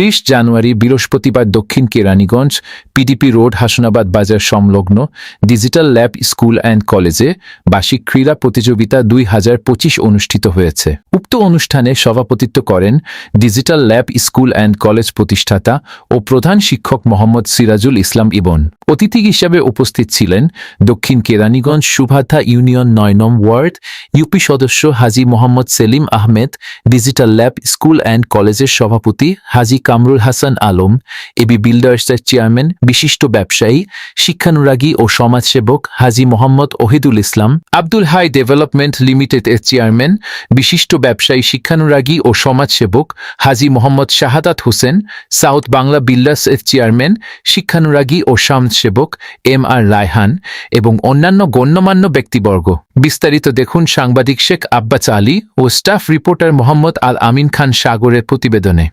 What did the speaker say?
ত্রিশ জানুয়ারি বৃহস্পতিবার দক্ষিণ কেরানীগঞ্জ পিডিপি রোড, হাসনাবাদ বাজার সংলগ্ন ডিজিটাল ল্যাব স্কুল অ্যান্ড কলেজে বার্ষিক ক্রীড়া প্রতিযোগিতা দুই হাজার পঁচিশ অনুষ্ঠিত হয়েছে। উক্ত অনুষ্ঠানে সভাপতিত্ব করেন digital lab school and college প্রতিষ্ঠাতা ও প্রধান শিক্ষক মোহাম্মদ সিরাজুল ইসলাম ইবন। অতিথি হিসাবে উপস্থিত ছিলেন দক্ষিণ কেরানীগঞ্জ সুভাথা ইউনিয়ন নয় নম ওয়ার্ড, ইউপি সদস্য Haji Mohammad Selim Ahmed, digital lab school and কলেজের সভাপতি হাজি কামরুল হাসান আলম এবি বিল্ডার্সের চেয়ারম্যান, বিশিষ্ট ব্যবসায়ী, শিক্ষানুরাগী ও সমাজসেবক হাজি মোহাম্মদ ওহিদুল ইসলাম, আব্দুল হাই ডেভেলপমেন্ট লিমিটেড এর চেয়ারম্যান, বিশিষ্ট ব্যবসায়ী, শিক্ষানুরাগী ও সমাজসেবক হাজি মোহাম্মদ শাহাদাত হোসেন, সাউথ বাংলা বিল্ডার্স এর চেয়ারম্যান, শিক্ষানুরাগী ও সমাজসেবক এম আর রায়হান এবং অন্যান্য গণ্যমান্য ব্যক্তিবর্গ। বিস্তারিত দেখুন সাংবাদিক শেখ আব্বাস আলী ও স্টাফ রিপোর্টার মোহাম্মদ আল আমিন খান সাগরের প্রতিবেদনে।